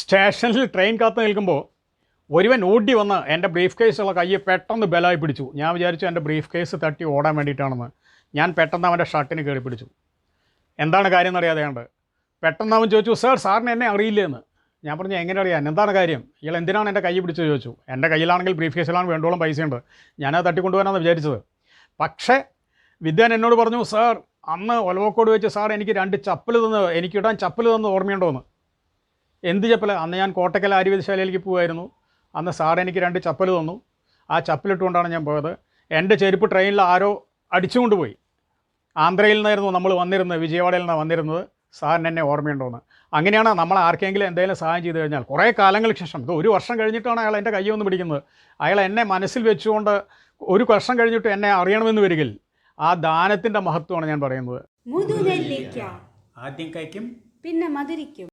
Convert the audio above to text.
സ്റ്റേഷനിൽ ട്രെയിൻ കാത്ത് നിൽക്കുമ്പോൾ ഒരുവൻ ഓടി വന്ന് എന്റെ ബ്രീഫ് കേസുള്ള കയ്യെ പെട്ടെന്ന് ബലമായി പിടിച്ചു. ഞാൻ വിചാരിച്ചു എന്റെ ബ്രീഫ് കേസ് തട്ടി ഓടാൻ വേണ്ടിയിട്ടാണെന്ന്. ഞാൻ പെട്ടെന്ന് അവന്റെ ഷർട്ടിന് കയറി പിടിച്ചു. എന്താണ് കാര്യം എന്നറിയാതെ കണ്ട് പെട്ടെന്ന് അവൻ ചോദിച്ചു സാർ സാറിന് എന്നെ അറിയില്ലെന്ന്. ഞാൻ പറഞ്ഞു എങ്ങനെ അറിയാൻ എന്താണ് കാര്യം? ഇയാൾ എന്തിനാണ് എന്റെ കൈ പിടിച്ച് ചോദിച്ചു. എന്റെ കയ്യിലാണെങ്കിൽ ബ്രീഫ് കേസിലാണ് വേണ്ടോളം പൈസയുണ്ട്. ഞാനത് തട്ടിക്കൊണ്ടുവരാമെന്ന് വിചാരിച്ചത്. പക്ഷേ വിദ്യൻ എന്നോട് പറഞ്ഞു സാർ അന്ന് ഒലവക്കോട് വെച്ച് സാർ എനിക്ക് രണ്ട് ചപ്പൽ തന്ന് എനിക്കിടാൻ ചപ്പൽ തന്ന് ഓർമ്മയുണ്ടോ എന്ന് എന്ത് ചപ്പൽ അന്ന് ഞാൻ കോട്ടക്കൽ ആര്യവേദശാലയിലേക്ക് പോകുമായിരുന്നു അന്ന് സാർ എനിക്ക് രണ്ട് ചപ്പൽ തന്നു. ആ ചപ്പലിട്ടുകൊണ്ടാണ് ഞാൻ പോയത്. എന്റെ ചെരുപ്പ് ട്രെയിനിൽ ആരോ അടിച്ചുകൊണ്ട് പോയി ആന്ധ്രയിൽ നിന്നായിരുന്നു നമ്മൾ വന്നിരുന്നത്. വിജയവാഡയിൽ നിന്നാണ് വന്നിരുന്നത്. സാറിന് എന്നെ ഓർമ്മയുണ്ടോയെന്ന് അങ്ങനെയാണ് നമ്മൾ ആർക്കെങ്കിലും എന്തെങ്കിലും സഹായം ചെയ്തു കഴിഞ്ഞാൽ കുറേ കാലങ്ങൾക്ക് ശേഷം ഇത് ഒരു വർഷം കഴിഞ്ഞിട്ടാണ് അയാൾ എന്റെ കൈ വന്ന് പിടിക്കുന്നത്. അയാൾ എന്നെ മനസ്സിൽ വെച്ചുകൊണ്ട് ഒരു വർഷം കഴിഞ്ഞിട്ട് എന്നെ അറിയണമെന്ന് വരികിൽ ആ ദാനത്തിന്റെ മഹത്വമാണ് ഞാൻ പറയുന്നത്. ആദ്യം കഴിക്കും പിന്നെ മധുരിക്കും.